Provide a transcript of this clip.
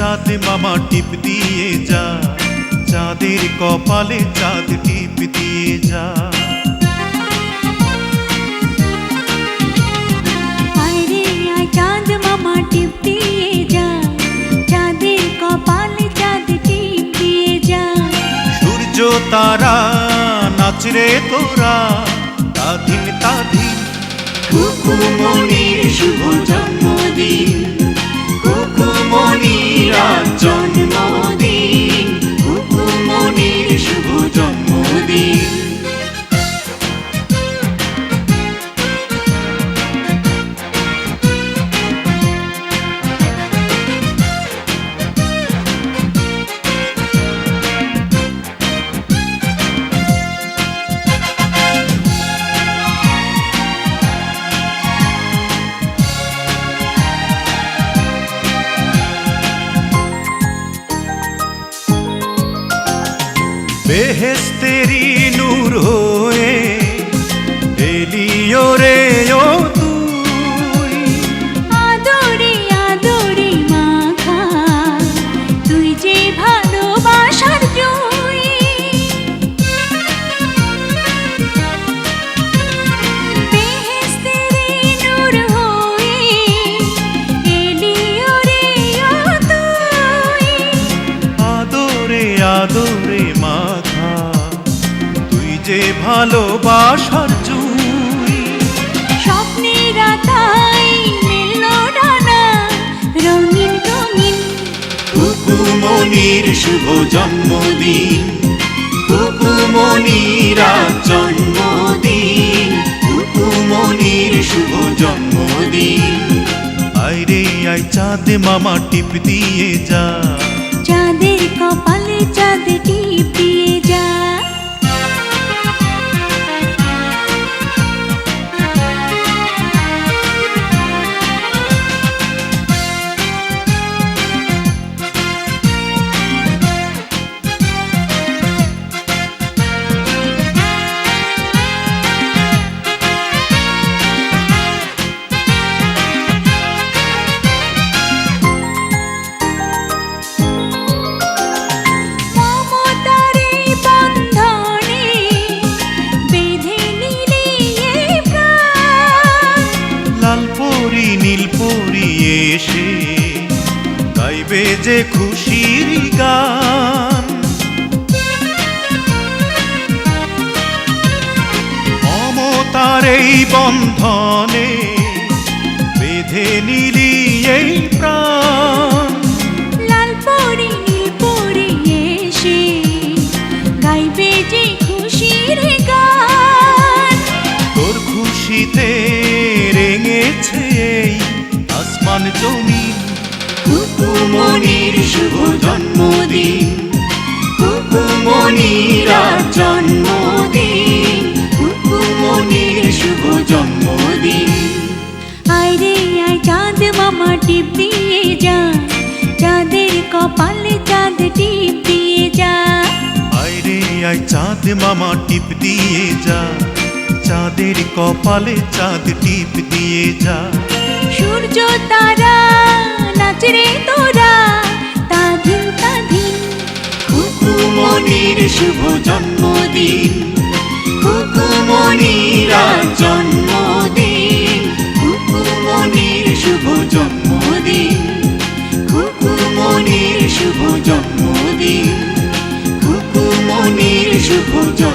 चाते मामा टिप दिए जा। चाँदर कपाले चाँद टीप दिए जा। সূর্য নাচ রে তোরা তাধিন তাধিন। কুকুমণির শুভ জন্মদিন কুকুমণির আজ বেহেস্তেরি নূর হয়ে এলিও রে ও তুই। আদরে আদরে মাখা তুই যে ভালোবাসার জয়। বেহেশতের নূর হয়ে এলি ওরে ও তুই। আদরে আদরে মাথা তুই যে ভালোবাসার জুই স্বপ্নের আকাই মেলল ডানা রঙিন রঙিন কুকুমনির শুভ জন্মদিন কুকুমনির জন্মদিন কুকুমনির শুভ জন্মদিন। আইরে আই চাঁদ মামা টিপ দিয়ে যা। চাঁদের কপালে চাঁদ টিপ দিয়ে পরি নীল পরি এসে গাইবে যে খুশির গান। মমতার এই বন্ধনে বেঁধে নিলি এই প্রাণ। লাল পরি নীল পরি এসে গাইবে যে খুশির গান। তোর খুশিতে রেঙেছে আসমান জমিন কুকুমনির শুভ জন্মদিন। কুকুমনির জন্মদিন। কুকুমনির শুভ জন্মদিন। আয় রে আয় চাঁদ মামা টিপ দিয়ে যা। চাঁদের কপালে চাঁদ টিপ দিয়ে যা আইরে আই চাঁদ মামা টিপ দিয়ে যা। চাঁদের কপালে চাঁদ টিপ দিয়ে যা। পুজো তারা, নাচ রে তোরা। তাধিন তাধিন। কুকুমনির শুভ জন্মদিন। কুকুমনির জন্মদিন। কুকুমনির শুভ জন্মদিন। কুকুমনির শুভ জন্মদিন। কুকুমনির শুভ জন্মদিন।